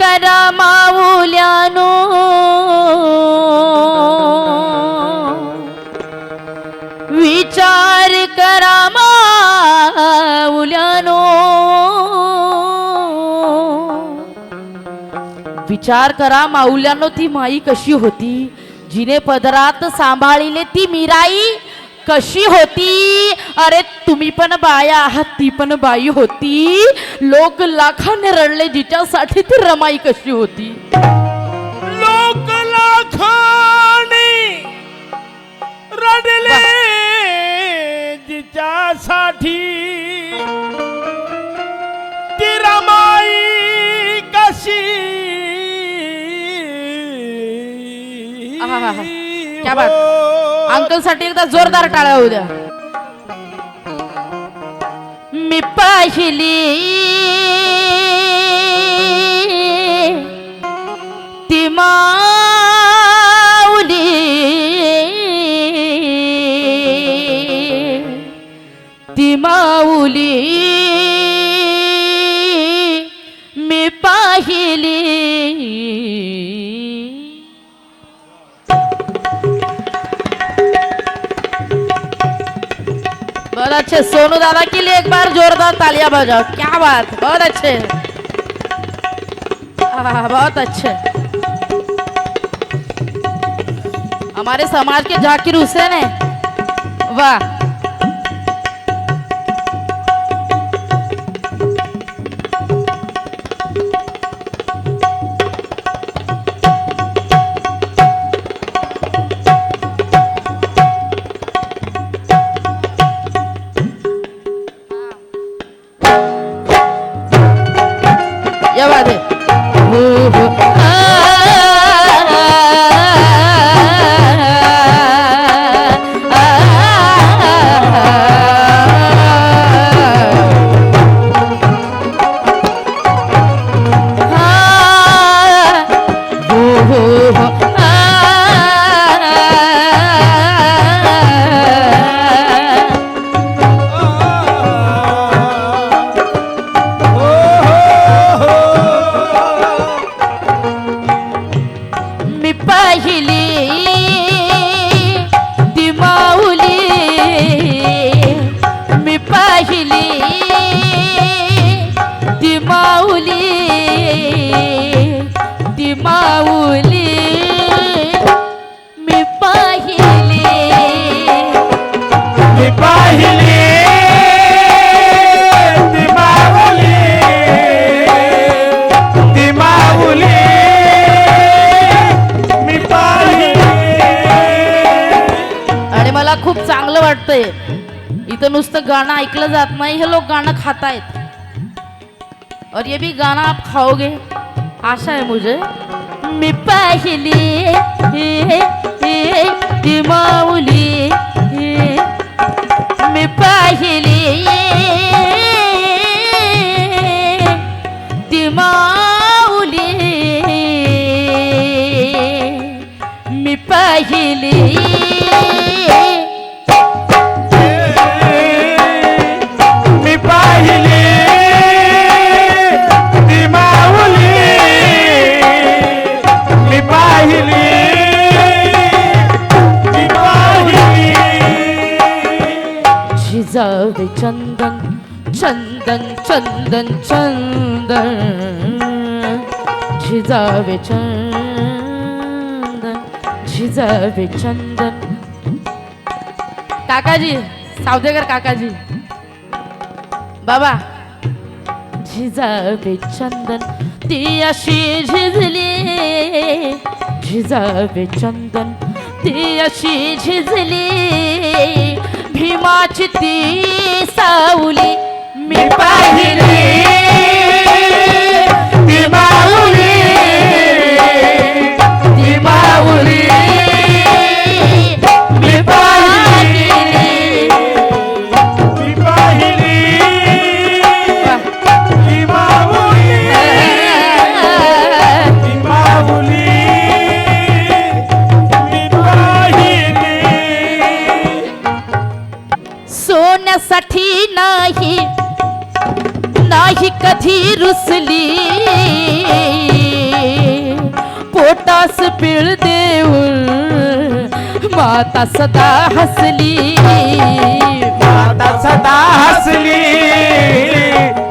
करा माऊल्यानो. विचार करा माऊल्यानो. विचार करा माऊल्यानो ती माई कशी होती? जिने पदरात सांभाळिले ती मिराई कशी होती? अरे तुम्ही पण बाया आहात ती पण बाई होती लोक लाखाने रडले जिच्यासाठी ती रमाई कशी होती लोक लाखाने रडले जिच्यासाठी ती रमाई कशी आहाहा. क्या बात. अंकलसाठी एकदा जोरदार टाळ्या होऊ द्या मी पाहिली. ती माऊली. ती माऊली. मी पाहिली. बहुत अच्छे सोनू दादा के लिए एक बार जोरदार तालियां बजाओ क्या बात बहुत अच्छे आहा, बहुत अच्छे हमारे समाज के जाकिर हुसैन है वाह चांगलं इथं नुसतं गाणं ऐकलं जात नाही हे लोक गाणं खातायत. और ये भी गाना आप खाओगे. आशा है मुझे. मी पाहिली ती माऊली मी पाहिली ती माऊली. मी पाहिली चंदन चंदन चंदन चंदन। झिजावे चंदन झिजावे चंदन। काकाजी सावदेकर काकाजी। बाबा झिजावे चंदन ती अशी झिजली। झिजावे चंदन ती अशी झिजली। भीमाची ती सावली मी पाहिली. ती माऊली ती माऊली. माता सदा हसली. माता सदा हसली.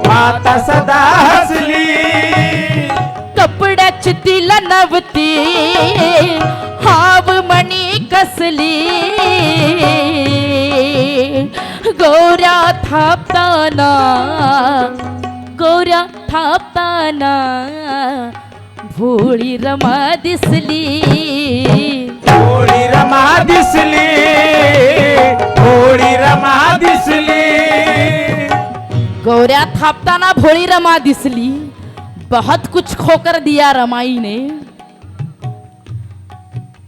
माता सदा हसली. कपड्याची तिला नवती हाव मणी कसली. गौऱ्या थापताना गौऱ्या थापताना भोळी रमा दिसली. होळी रमा दिसली. होळी रमा दिसली. गौऱ्या थापताना भोळी रमा दिसली. बहुत कुछ खोकर दिया रमाई ने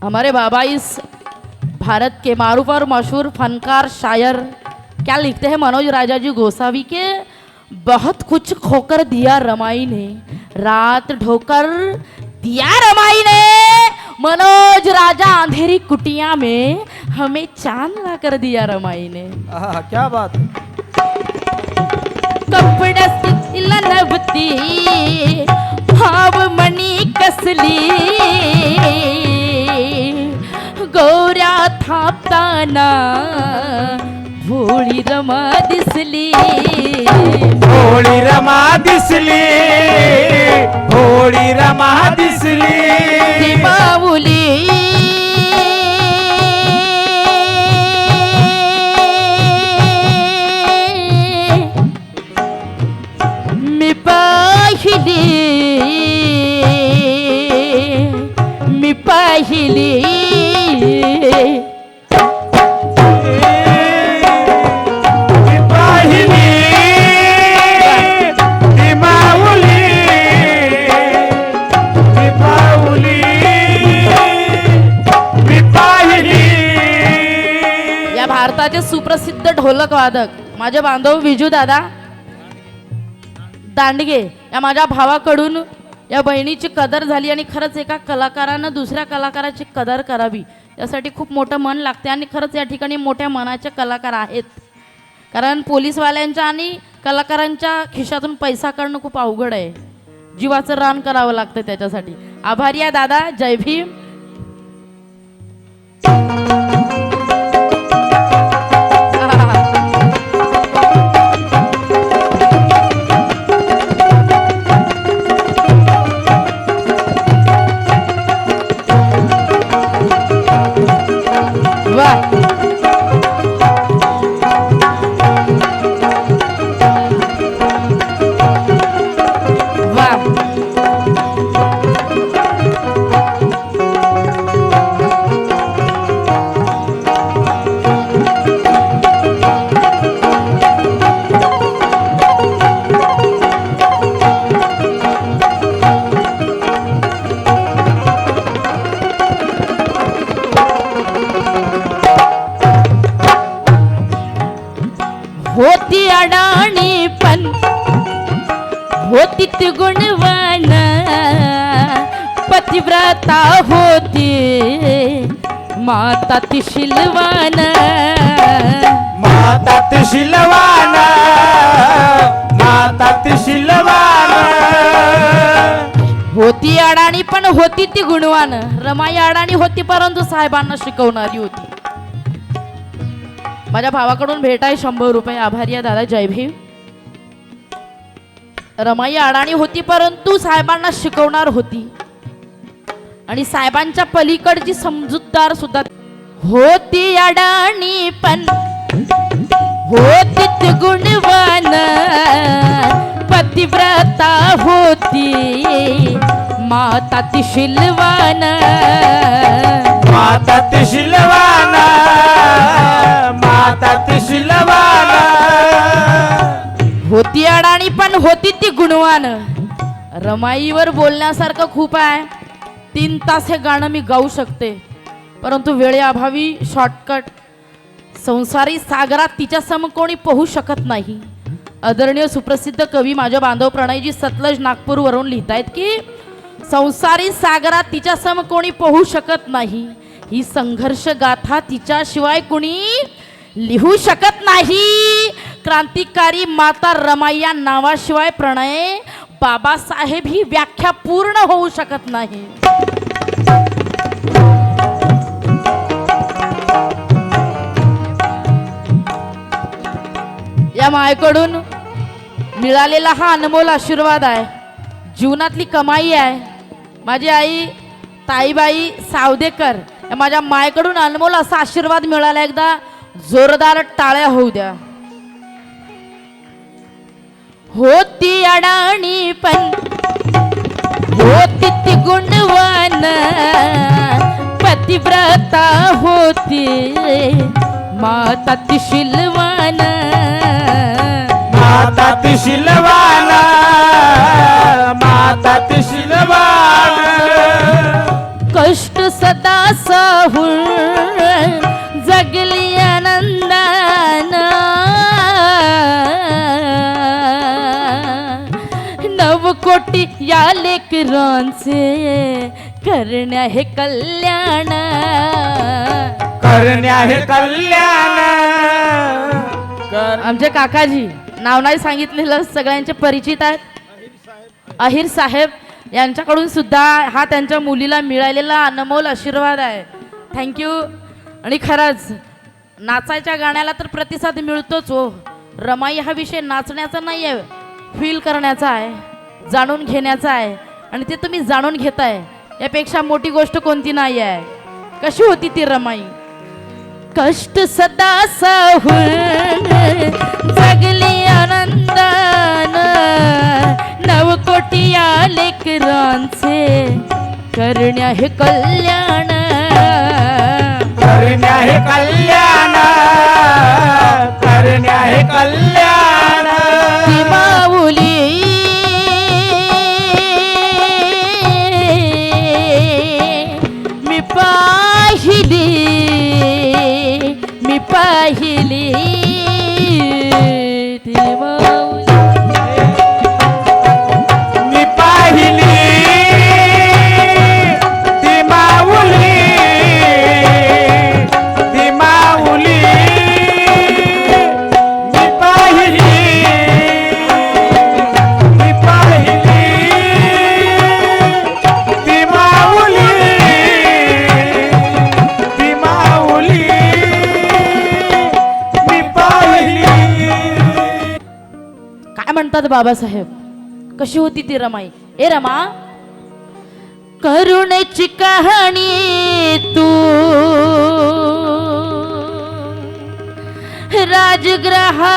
हमारे बाबा इस भारत के मारूफ और मशहूर फनकार शायर क्या लिखते हैं? मनोज राजा जी गोसावी के बहुत कुछ खोकर दिया रमाई ने रात ढोकर दिया रमाई ने। मनोज राजा अंधेरी कुटिया में हमें चांद ला कर दिया रमाई ने। आहा, क्या बात कपड्याची नवती हाव मणी कसली। गौऱ्या थापताना भोळी रमा दिसली। होळी रमा दिसली होळी रमा दिसली। ती माऊली मी पाहिली मी पाहिली। या सुप्रसिद्ध ढोलक वादक माझे बांधव विजू दादा दांडगे या माझ्या भावाकडून या बहिणीची कदर झाली आणि खरंच एका कलाकारानं दुसऱ्या कलाकाराची कदर करावी यासाठी खूप मोठं मन लागते आणि खरंच या ठिकाणी मोठ्या मनाचे कलाकार आहेत. कारण पोलीसवाल्यांच्या आणि कलाकारांच्या खिशातून पैसा काढणं खूप अवघड आहे. जीवाचं रान करावं लागतं त्याच्यासाठी. आभारी आहे दादा जय भीम. पतिव्रता होती. माता ती शिलवान. माता ती शिलवान. माता ती शिलवान. होती अडाणी पण होती ती गुणवान. रमाई अडाणी होती परंतु साहेबांना शिकवणारी होती. माझ्या भावाकडून भेट आहे शंभर रुपये. आभारी आहे दादा जय भीम. रमाई अडाणी होती परंतु साहेबांना शिकवणार होती. आणि साहेबांच्या पलीकडची समजूतदार सुद्धा होती अडाणी पण होती ती गुणवान पतिव्रता होती माता ती शिलवान. माता ती शिलवान माता ती शिलवान. होती अडाणी पण होती ती गुणवान. रमाईवर बोलण्यासारखं खूप आहे. तीन तास हे गाणं मी गाऊ शकते. परंतु वेळेअभावी शॉर्टकट संसारी सागरात तिच्या सम कोणी पोहू शकत नाही. आदरणीय सुप्रसिद्ध कवी माझ्या बांधव प्रणयजी सतलज नागपूरवरून लिहितायत की संसारी सागरात तिच्या सम कोणी पोहू शकत नाही. ही संघर्ष गाथा तिच्याशिवाय कुणी लिहू शकत नाही. क्रांतिकारी माता रमाई या नावाशिवाय प्रणय बाबासाहेब ही व्याख्या पूर्ण होऊ शकत नाही. या मायकडून मिळालेला हा अनमोल आशीर्वाद आहे. जीवनातली कमाई आहे. माझी आई ताईबाई सावदेकर या माझ्या मायकडून अनमोल असा आशीर्वाद मिळाला एकदा जोरदार टाळ्या होऊ द्या. होत अडाणी पण होती ती गुणवान पतिव्रता होती माता ती शिलवान माता ती शिलवान माता ती शिलवान कष्ट सदा साहून नवकोटी या लेकरांचे करण्या हे कल्याण. करण्या हे कल्याण. कर आमचे काकाजी नाव नाही सांगितलेलं सगळ्यांचे परिचित आहेत. अहिर साहेब यांच्याकडून सुद्धा हा त्यांच्या मुलीला मिळालेला अनमोल आशीर्वाद आहे. थँक्यू आणि खरंच नाचायच्या गाण्याला तर प्रतिसाद मिळतोच हो. रमाई हा विषय नाचण्याचा नाही आहे फील करण्याचा आहे. जाणून घेण्याचा आहे. आणि ते तुम्ही जाणून घेताय. यापेक्षा मोठी गोष्ट कोणती नाही आहे. कशी होती ती रमाई? कष्ट सदा सहून जगली आनंदान नवकोटी या लेकरांचे करण्या हे कल्याण. करण्या हे कल्याण करण्या हे कल्याण. बाबासाहेब. कशी होती ती रमाई? ए रमा करुणेची कहाणी तू. राजग्रहा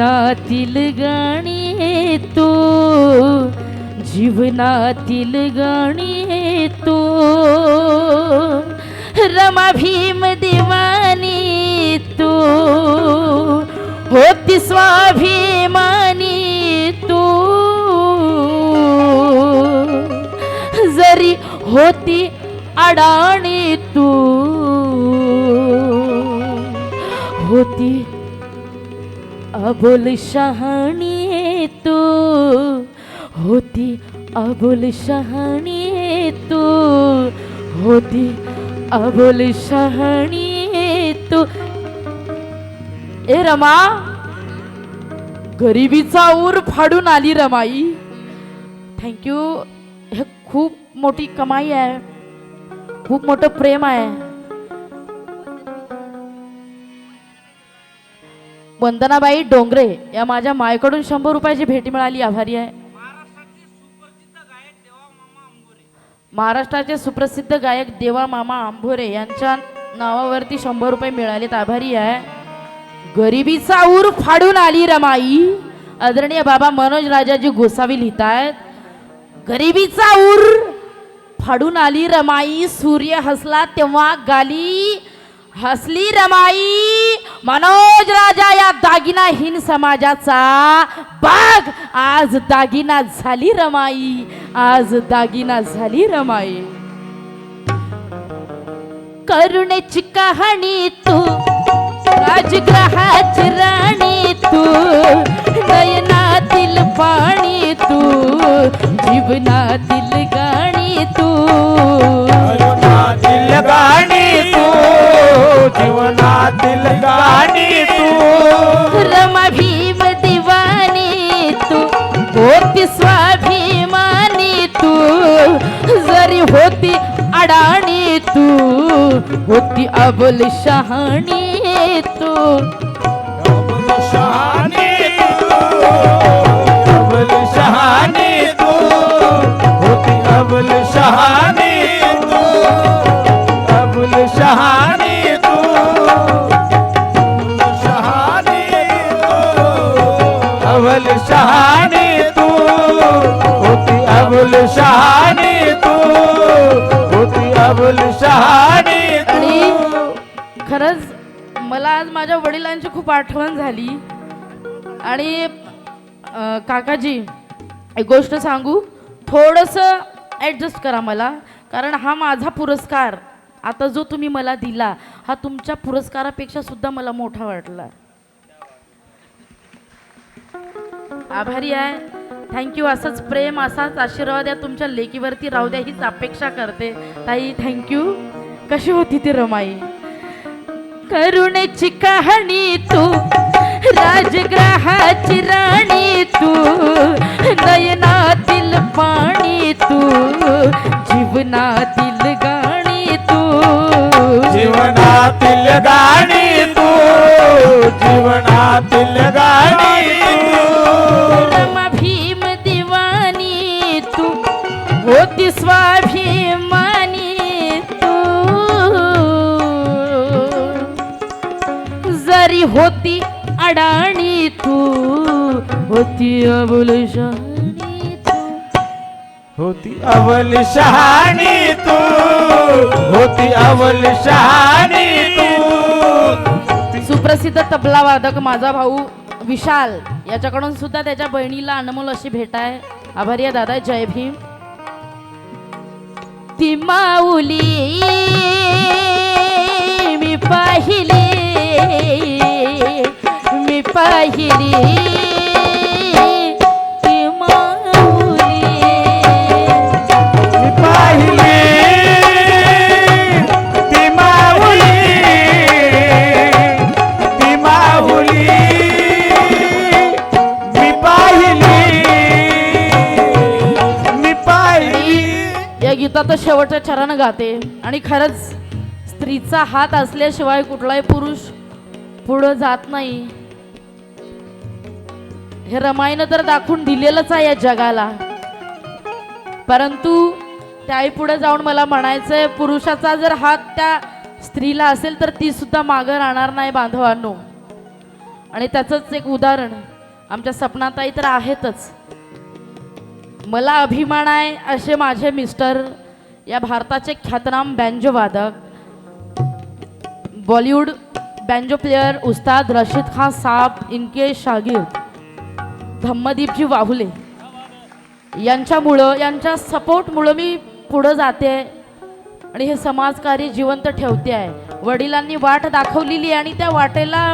जीवनातील गाणी येतो. जीवनातील गाणी येतो. रमा भीम देवानी तो होती स्वाभिमानी तू जरी होती अडाणी तू होती अबोल शहाणी तू. होती अबोल शहाणी तू. होती अबोल शहाणी तू. ए रमा गरिबीचा ऊर फाडून आली रमाई थँक्यू हे खूप मोठी कमाई आहे. खूप मोठं प्रेम आहे. वंदनाबाई डोंगरे या माझ्या मायकडून शंभर रुपयाची भेट मिळाली आभारी आहे. महाराष्ट्राचे सुप्रसिद्ध गायक देवा मामा आंभोरे यांच्या नावावरती शंभर रुपये मिळालेत आभारी आहे. गरिबीचा ऊर फाडून आली रमाई. आदरणीय बाबा मनोज राजाजी गोसावी लिहित आहेत गरिबीचा ऊर फाडून आली रमाई सूर्य हसला तेव्हा गाली हसली रमाई. मनोज राजा या दागिना हिन समाजाचा बाग. आज दागिना झाली रमाई. आज दागिना झाली रमाई. करुणेची कहाणी तू राजग्रहाची राणी तू नयनातील पाणी तू जीवनातील गाणी तू. गाणी तू जीवनातील गाणी तू. रमा भीम दिवानी तू होती स्वाभिमानी तू. जरी होती अडाणी तू होती अबुल शहाणी तू. शहाणी अबल शहाणी तू. होती अबल शहाणी खूप आठवण झाली. आणि काकाजी एक गोष्ट सांगू? थोडंसं ॲडजस्ट करा मला कारण हा माझा पुरस्कार आता जो तुम्ही मला दिला हा तुमच्या पुरस्कारापेक्षा सुद्धा मला मोठा वाटला. आभारी आहे. थँक्यू असंच प्रेम असाच आशीर्वाद या तुमच्या लेकीवरती राहू द्या हीच अपेक्षा करते. ताई थँक्यू कशी होती ती रमाई? करुणेची कहाणी तू राजग्रहाची राणी तू नयनातील पाणी तू जीवनातील गाणी तू. जीवनातील गाणी तू जीवनातील गाणी तू. होती अडाणी तू होती अबुल शहाणी होती अवल शहाणी तू होती अवल शहाणी तू. सुप्रसिद्ध तबला वादक माझा भाऊ विशाल याच्याकडून सुद्धा त्याच्या बहिणीला अनमोल अशी भेट आहे. आभारी आहे दादा जय भीम. ती माऊली मी पाहिली. मी पाहिली ती माऊली. मी पाहिली ती माऊली. ती माऊली. मी पाहिली. मी पाहिली. या गीताचं शेवटचं चरण गाते. आणि खरंच स्त्रीचा हात असल्याशिवाय कुठलाही पुरुष पुढं जात नाही. हे रमायनं तर दाखवून दिलेलंच आहे या जगाला. परंतु त्याही पुढे जाऊन मला म्हणायचंय पुरुषाचा जर हात त्या स्त्रीला असेल तर ती सुद्धा मागं राहणार नाही बांधवांनो. आणि त्याचंच एक उदाहरण आमच्या सपनाताई तर आहेतच. मला अभिमान आहे असे माझे मिस्टर या भारताचे ख्यातनाम बँजो वादक Bollywood banjo player Ustad Rashid Khan Saab इनके शागीर धम्मदीपजी वाहुले यांच्यामुळं यांच्या सपोर्टमुळं मी पुढं जाते आणि हे समाजकार्य जिवंत ठेवते आहे. वडिलांनी वाट दाखवलेली आहे आणि त्या वाटेला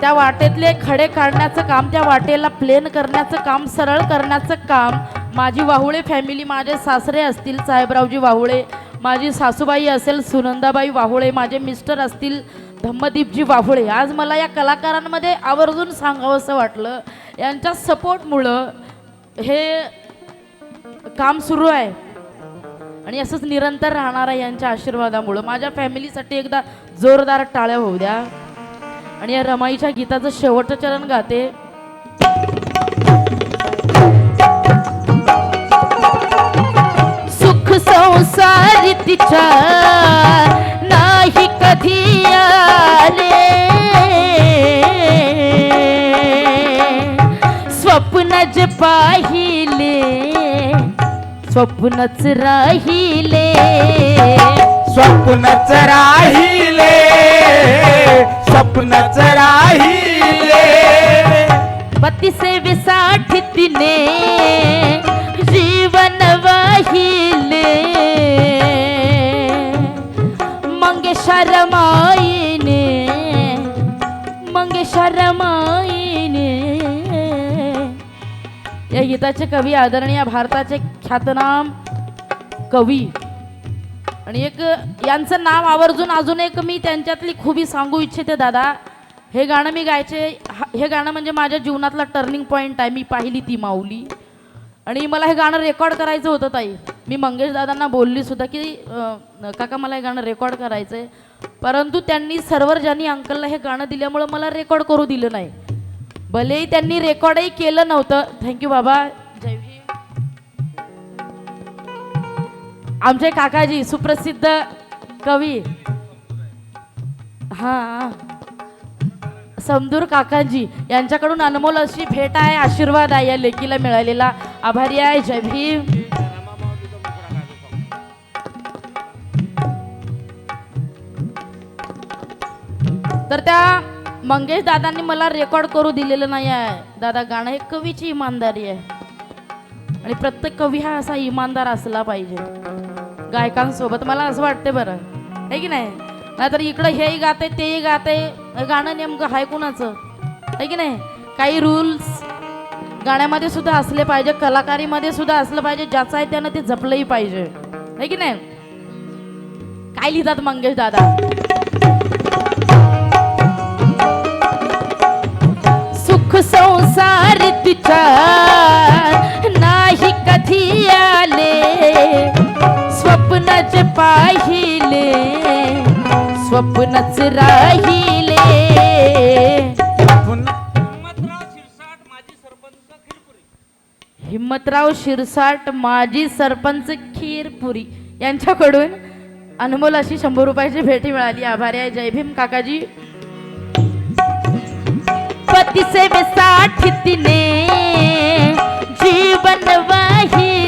त्या वाटेतले खडे काढण्याचं काम त्या वाटेला प्लेन करण्याचं काम सरळ करण्याचं काम माझी वाहुळे फॅमिली माझे सासरे असतील साहेबरावजी वाहुळे माझी सासूबाई असेल सुनंदाबाई वाहुळे माझे मिस्टर असतील धम्मदीपजी वाहुळे. आज मला या कलाकारांमध्ये आवर्जून सांगावंसं वाटलं. यांच्या सपोर्टमुळं हे काम सुरू आहे. आणि असंच निरंतर राहणार आहे यांच्या आशीर्वादामुळं. माझ्या फॅमिलीसाठी एकदा जोरदार टाळ्या होऊ द्या. आणि या रमाईच्या गीताचं शेवटचं चरण गाते. स्वप्नच राहिले. स्वप्नच राहिले. स्वप्नच राहिले. पती सेवेसाठी तिने जीवन वाहिले. मंगेशर माईने मंगेशर माईने. या गीताचे कवी आदरणीय भारताचे ख्यातनाम कवी. आणि एक यांचं नाव आवर्जून अजून एक मी त्यांच्यातली खूबी सांगू इच्छिते दादा. हे गाणं मी गायचे हा- हे गाणं म्हणजे माझ्या जीवनातला टर्निंग पॉईंट आहे. मी पाहिली ती माऊली. आणि मला हे गाणं रेकॉर्ड करायचं होतं ताई. मी मंगेश दादांना बोलली सुद्धा की काका मला हे गाणं रेकॉर्ड करायचं आहे परंतु त्यांनी सर्वर ज्यांनी अंकलला हे गाणं दिल्यामुळं मला रेकॉर्ड करू दिलं नाही. भलेही त्यांनी रेकॉर्डही केलं नव्हतं. थँक्यू बाबा. आमचे काकाजी सुप्रसिद्ध कवी. हां. समदूर काकांजी यांच्याकडून अनमोल अशी भेट आहे आशीर्वाद आहे या लेकीला मिळालेला. आभारी आहे जय भीम. तर त्या मंगेश दादांनी मला रेकॉर्ड करू दिलेलं नाही आहे. दादा गाणं हे कवीची इमानदारी आहे. आणि प्रत्येक कवी हा असा इमानदार असला पाहिजे. गायकांसोबत. मला असं वाटते बरं. आहे की नाही? नाहीतर इकडं हेही गाते तेही गाते. गाणं नेमकं हाय कुणाचं? आहे की नाही? काही रूल्स गाण्यामध्ये सुद्धा असले पाहिजे कलाकारीमध्ये सुद्धा असलं पाहिजे ज्याचं आहे त्यानं ते जपलंही पाहिजे. आहे की नाही? काय लिहितात मंगेश दादा? सुख संसार तिच्या स्वप्नच पाहिले स्वप्नच राहिले. हिम्मतराव शिरसाट माजी सरपंच खीरपुरी. यांच्याकडून अनमोल अशी शंभर रुपयाची भेटी मिळाली. आभारी आहे. जय भीम काकाजी. पती सेवेसाठी तिने जीवन वाहिले.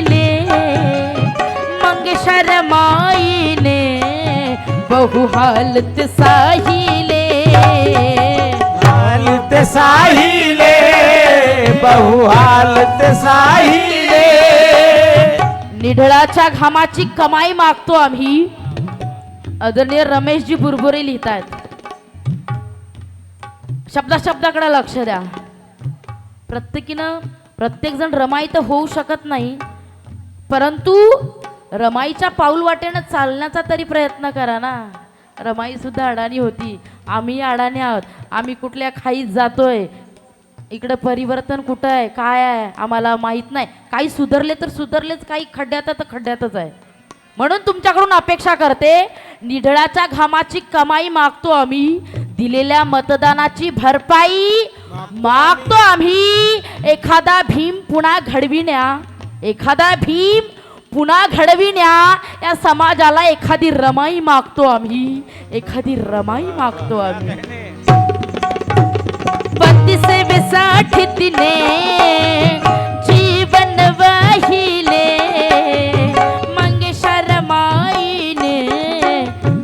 बहु हालत साहिले। हालत साहिले बहु हालत साहिले। निढळाच्या घामाची कमाई मागतो आम्ही. आदरणीय रमेशजी बुरबुरे लिहित आहेत शब्दा शब्दाकडे लक्ष द्या. प्रत्येकीनं प्रत्येक जण रमाई तर होऊ शकत नाही परंतु रमाईच्या पाऊल वाटेनं चालण्याचा तरी प्रयत्न करा ना. रमाई सुद्धा अडाणी होती. आम्ही अडाणी आहोत. आम्ही कुठल्या खाईत जातोय? इकडं परिवर्तन कुठं आहे? काय आहे? आम्हाला माहीत नाही. काही सुधारले तर सुधारलेच. काही खड्ड्यात तर खड्ड्यातच आहे. म्हणून तुमच्याकडून अपेक्षा करते निढळाच्या घामाची कमाई मागतो आम्ही. दिलेल्या मतदानाची भरपाई मागतो आम्ही. एखादा भीम पुन्हा घडविण्या. एखादा भीम पुन्हा घडविण्या. या समाजाला एखादी रमाई मागतो आम्ही. एखादी रमाई मागतो आम्ही. पती सेवेसाठी तिने जीवन वाहिले. मग शरमाईने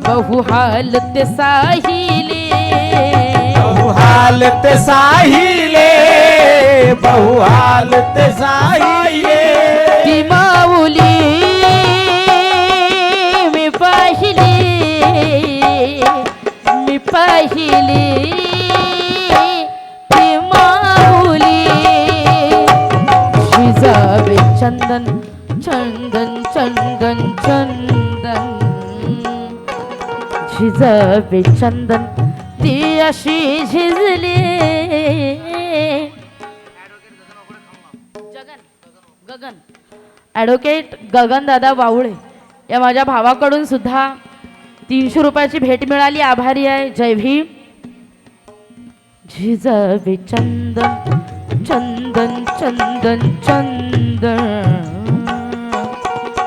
बहु हालत साहिले. बहु हालत साहिले बहु हालत साहिले. ती माऊली मी पाहिली ती माऊली. शिजावे चंदन चंदन चंदन चंदन. झिजावे चंदन ती अशी झिजली. गगन. ॲडव्होकेट गगन दादा वावळे या माझ्या भावाकडून सुद्धा तीनशे रुपयाची भेट मिळाली. आभारी आहे. जय भीम. झिजावे चंदन चंदन चंदन चंदन.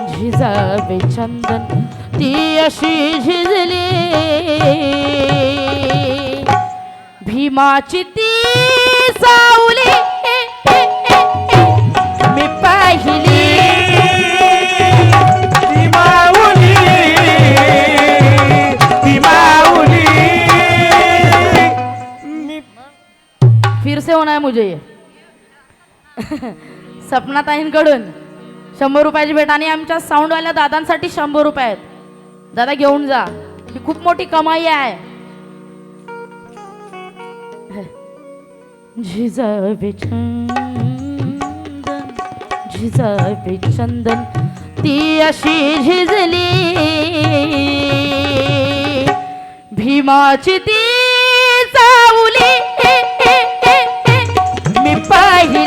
झिजावे चंदन ती अशी झिजली. भीमाची ती सावली. मी पाहिली मुझे ये। शंभर रुपयाची भेट आणि आमच्या साऊंडवाल्या दादांसाठी शंभर रुपये आहेत. दादा घेऊन जा. ही खूप मोठी कमाई आहे. झिजावे चंदन चंदन ती अशी झिजली. भीमाची ती பாகி